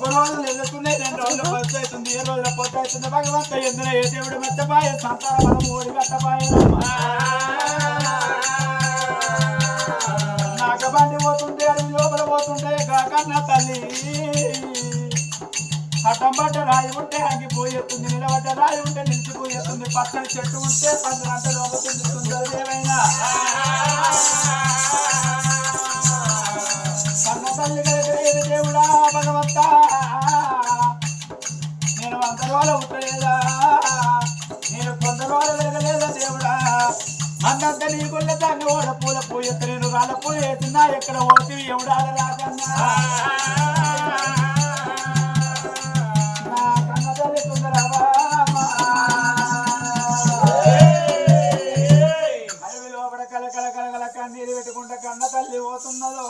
ఒక రోజు వెళ్తున్నాయి రెండు రోజులు పొద్దు అవుతుంది ఏ రోజుల పొద్దు అవుతుంది భగవంత ఎందున ఏ దేవుడు మెత్తపాయ సంతాన బలం ఓడి కట్టపాయ నాగబండి పోతుంటే అడవి లోపల పోతుంటే కాకన్న తల్లి అడ్డం పడ్డ రాయి ఉంటే ఆగిపోయేస్తుంది నిలబడ్డ రాయి ఉంటే నిలిచిపోయేస్తుంది పక్కన చెట్టు ఉంటే పది గంటలు అవుతుంది సుందరదేవైనా కన్న తల్లి కలిగేది దేవుడా భగవంతా. రాళ్ళ పూయేసినా ఎక్కడ ఓటివి ఎవడాల రాజన్నా నా కన్న తల్లి సుందరవా అడవి లోపల కల కల కల కల కన్నీరు పెట్టుకుంటే కన్న తల్లి పోతున్నదో.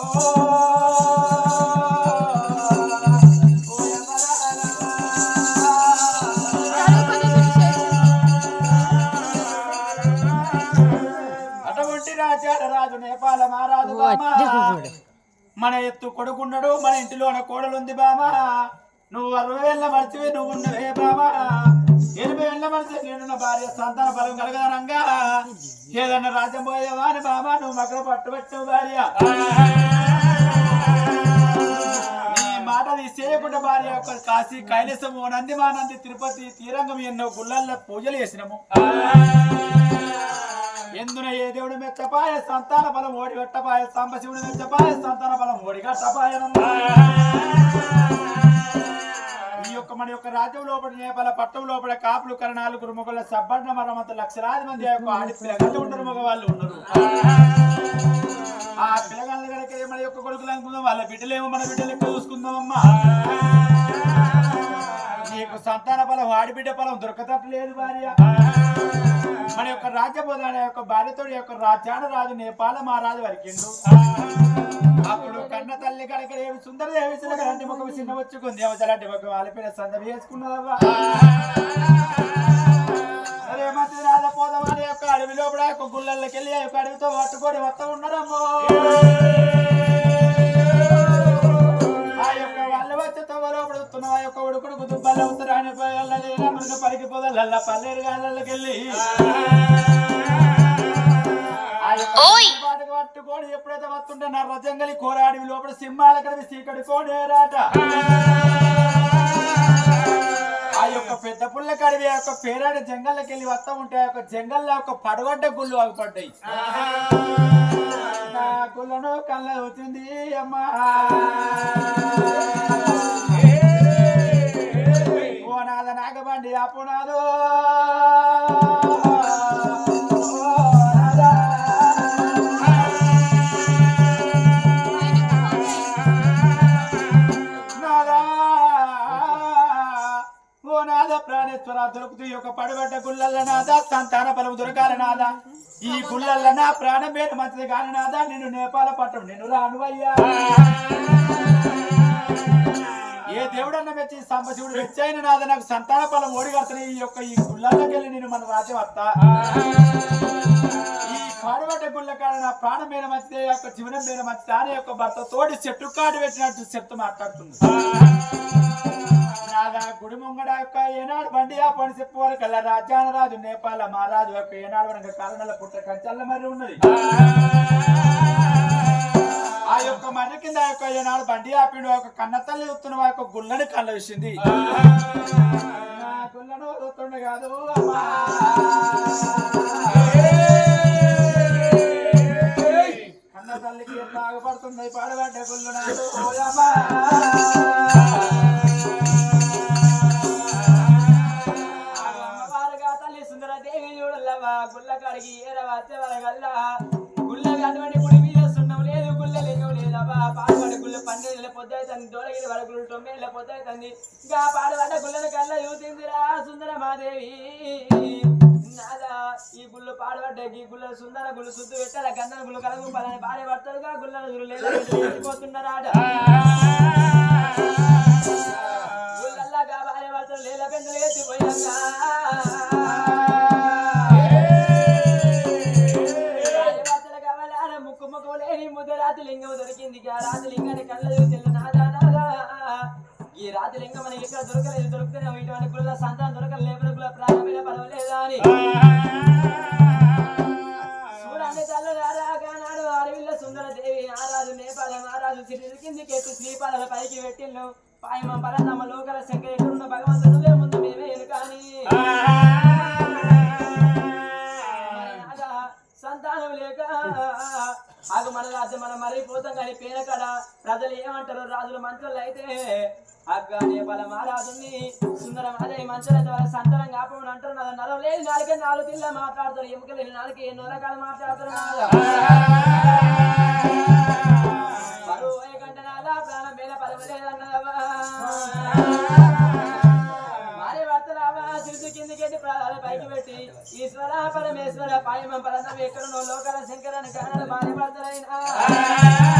రాజు నేపాల మహారాజు. మన ఎత్తు కొడుకున్నాడు మన ఇంటిలోన కోడలుంది బామా. నువ్వు అరవై వేల మడిచివి నువ్వు ఉన్నవే బామా. ఎనభై వేల మడిచి నేనున్న భార్య సంతాన బలం కలగదనంగా ఏదన్నా రాజ్యం పోయేవా అని బామా నువ్వు మక్కడ పట్టుబట్టు భార్య. నీ మాట తీసేయకుండా భార్య యొక్క కాశీ కైలాసము నంది మా నంది తిరుపతి తీరంగం ఎన్నో గుళ్ళల్లో పూజలు చేసినాము. ఎందున ఏ దేవుడు మెచ్చపాయ సంతాన బలం ఓడి గట్టపాయ సాంబశివుడు మెచ్చపాయ సంతాన బలం ఓడి గట్టపాయనమ్మా ఈ యొక్క మన యొక్క రాజ్యం లోపల నేపాల పట్టం లోపల కాపులు కరణాలు గురుముఖుల సబ్బన్న మరమంత లక్షలాది మంది ఆ యొక్క ఆడి పిల్లగాళ్ళు ఉన్నారు మగవాళ్ళు ఉండరు ఆ పిల్లగాళ్ళ కనుక మన యొక్క కొడుకులు అనుకుందాం వాళ్ళ బిడ్డలేమో మన బిడ్డలు ఎక్కువ చూసుకుందామమ్మా. నీకు సంతాన బలం ఆడిబిడ్డ బలం దొరకతట్లేదు భార్య. మన యొక్క రాజ్యబోధాన యొక్క భార్యతోడి యొక్క రాజ్యాన రాజు నేపాల మహారాజు వరికిండు. అప్పుడు కన్న తల్లి కనుక ఏమి సుందర దేవి సిలగలంటి ముఖం చిన్న వచ్చుకుంది అవసలాంటి ముఖం అలిపిన సందడి వేసుకున్నదవ్వా సరే రాజ యొక్క అడవి లోపల యొక్క గుళ్ళల్లోకి వెళ్ళి ఆ యొక్క అడవితో పట్టుకొని వస్తా ఉన్నారమ్మో. ఆ యొక్క వాళ్ళ వచ్చి తవ్వలోపడుతున్న ఆ యొక్క ఉడుకుడు దుబ్బలు అవుతారు అని మనకు పల్లెరు గాలకెళ్ళి ఎప్పుడైతే వస్తుంటే నా రజంగలి కోరాడివి లోపల సింహాల కడివి సీకడి కోనేరాట ఆ యొక్క పెద్ద పుల్ల కడివి ఆ యొక్క పేరాడి జంగల్లోకి వెళ్ళి వస్తా ఉంటే ఆ యొక్క జంగల్లో ఒక పడగొడ్డ గుళ్ళు ఆగిపడ్డాయి నా గుళ్ళను కళ్ళ అవుతుంది అమ్మా. ఓ నాద నాగబండి అప్పునాదు నాద దొరుకుతూ ఈ యొక్క పడబడ్డ గుళ్ళల్ల సంతాన బలం దొరకాలనాద ఈ గుళ్ళల్ల నా ప్రాణం మీద మంచిది కాని నాద నేను నేపాల పట్టం నేను రానువయ్యా ఏ దేవుడన్న మెచ్చి సాంబశివుడు మెచ్చైన నాద నాకు సంతాన బలం ఓడిగడుతున్న ఈ యొక్క ఈ గుళ్ళల్లోకి వెళ్ళి నేను మన రాజ్యం వస్తా. ఈ పాడుబడ్డ గుళ్ళ కాడ నా ప్రాణం మీద మంచిదే యొక్క జీవనం మీద మంచిది అనే యొక్క భర్త తోటి చెట్టు కాడు పెట్టినట్టు చెప్తూ మాట్లాడుతుంది. నాదా గుడి ముంగడ యొక్క ఏనాడు బండి ఆ పని చెప్పు వరకు అలా రాజ్యాన రాజు నేపాల మహారాజు యొక్క ఏనాడు వరకు కారణాల పుట్ట కంచల్ల మరి ఉన్నది. ఆ యొక్క మర్రి కింద ఆ యొక్క ఏనాడు బండి ఆపిండు యొక్క కన్న తల్లి ఎత్తున ఆ యొక్క గుళ్ళని కళ్ళ విసింది. గుళ్ళను కాదు అమ్మా. కన్న తల్లికి ఎట్లా ఆగపడుతుంది? పాడబడ్డ గుళ్ళు ఓయమ్మా. దేవి చూడల్లవా గుళ్ళ కాడికి ఏరవా చెవరగల్లా గుళ్ళకి అటువంటి గుడి మీద సున్నం లేదు గుళ్ళ లింగం లేదవ్వా పాడబడి గుళ్ళ పన్నెండుల పొద్దుతుంది దోడగిరి వరకులు తొమ్మిదిల పొద్దుతుంది ఇంకా పాడబడ్డ గుళ్ళని కల్లా చూసిందిరా సుందర మాదేవి. నాదా ఈ గుళ్ళు పాడబడ్డ ఈ గుళ్ళ సుందర గుళ్ళు సుద్దు పెట్టాల గంధన గుళ్ళు కలగు పలని భార్య పడతారుగా గుళ్ళ లేదు పోతున్నారాట లింగాన్ని కళ్ళ ఈ నాదా నాదా ఈ దొరకలేదు దొరికితేనే ఇటువంటి కుల సంతానం దొరకలేదు లేకపోతే కుల ప్రాణమైన పర్వాలేదా అని. చూడండి తల్లులారా అడవిలో సుందర దేవి ఆరాజు నేపాల మహారాజు సిరి కిందికి ఎత్తి శ్రీపాదాల పైకి పెట్టిల్లు పాయమ పరతమ్మ లోకల శంకర ఎక్కడున్న భగవంతుడే ముందు మేమే కానీ సంతానం లేక ఆగు మన రాజ్యం మనం మరిగిపోతాం కానీ పేరకడ ప్రజలు ఏమంటారు? రాజులు మంత్రులు అయితే అగ్గానే బల మహారాజుని సుందరం అదే మంచుల ద్వారా సంతానం కాపమని అంటారు నా నరం లేదు నాలుగే నాలుగు తిల్ల మాట్లాడతారు. ఎముక లేని నాలుగు ఎన్నో రకాలు మాట్లాడతారు. నాదా. పరువు పోయే ప్రాణం మీద పరవలేదన్నదవ్వా భార్య భర్తలావా సిరిసు కిందికెట్టి ప్రాణం పైకి పెట్టి ఈశ్వర పరమేశ్వర పాయమ పరదం ఎక్కడ లోకల శంకరని కారణాలు భార్య భర్తలైనా